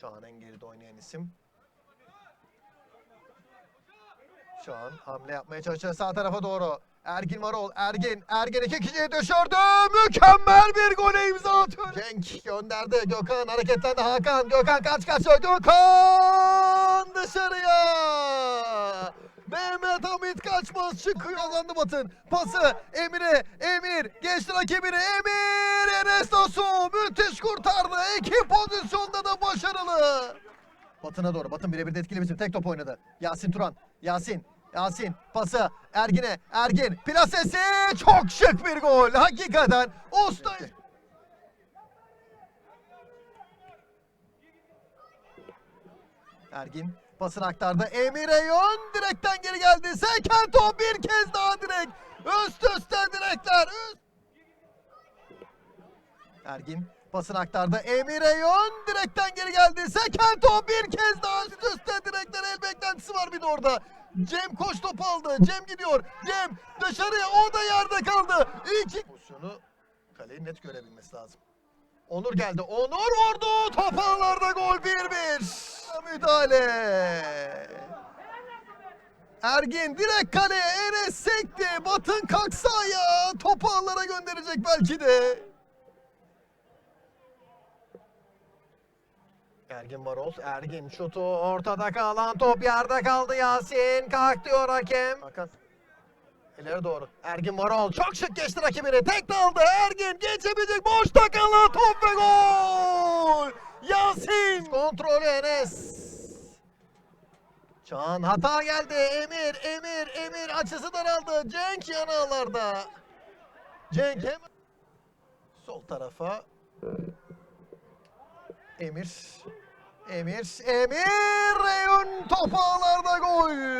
Çağan en geride oynayan isim. Çağan hamle yapmaya çalışıyor sağ tarafa doğru. Ergin Varol, Ergin, Ergin iki kişiyi düşürdü. Mükemmel bir gole imza atıyor. Cenk gönderdi. Gökhan hareketlendi. Hakan, Gökhan kaç kaç Gökhan dışarıya. Mehmet Hamit kaçmaz çıkıyor. Kazandı Batın. Pası Emir'e. Emir geçti rakibini. Emir Enes Nasu müthiş kurtardı. İki pozisyonda da. Batın'a doğru. Batın birebir de etkili bizim. Tek top oynadı. Yasin Turan. Yasin. Yasin pası Ergin'e. Ergin plasesi çok şık bir gol. Hakikaten usta. Ergin pasını aktardı. Emir'e yön direkten geri geldi. Seken top bir kez daha direk. Üst üste direkler. Üst... Ergin pasını aktardı. Emir'e yön direkten geri geldi. Seken top bir kez daha üst üste direkler. El beklentisi var bir de orada. Cem koş topu aldı. Cem gidiyor. Cem dışarıya o da yerde kaldı. İki pozisyonu kaleyi net görebilmesi lazım. Onur geldi. Onur vurdu. Top ağlarda gol 1-1. Müdahale. Ergin direkt kaleye Enes sekti. Batın kalksa ya. Topu ağlara gönderecek belki de. Ergin Varol. Ergin şutu ortada kalan top yerde kaldı Yasin. Kalk diyor hakem. Hakan. İleri doğru. Ergin Varol çok şık geçti rakibini. Tek daldı. Ergin geçebilecek. Boşta kalan top ve gol. Yasin. Kontrolü Enes. Çağan hata geldi. Emir, Emir, Emir açısı daraldı. Cenk yanağlarda. Cenk hemen sol tarafa. Emir. Emir, Emir, Reyun top ağlarda gol.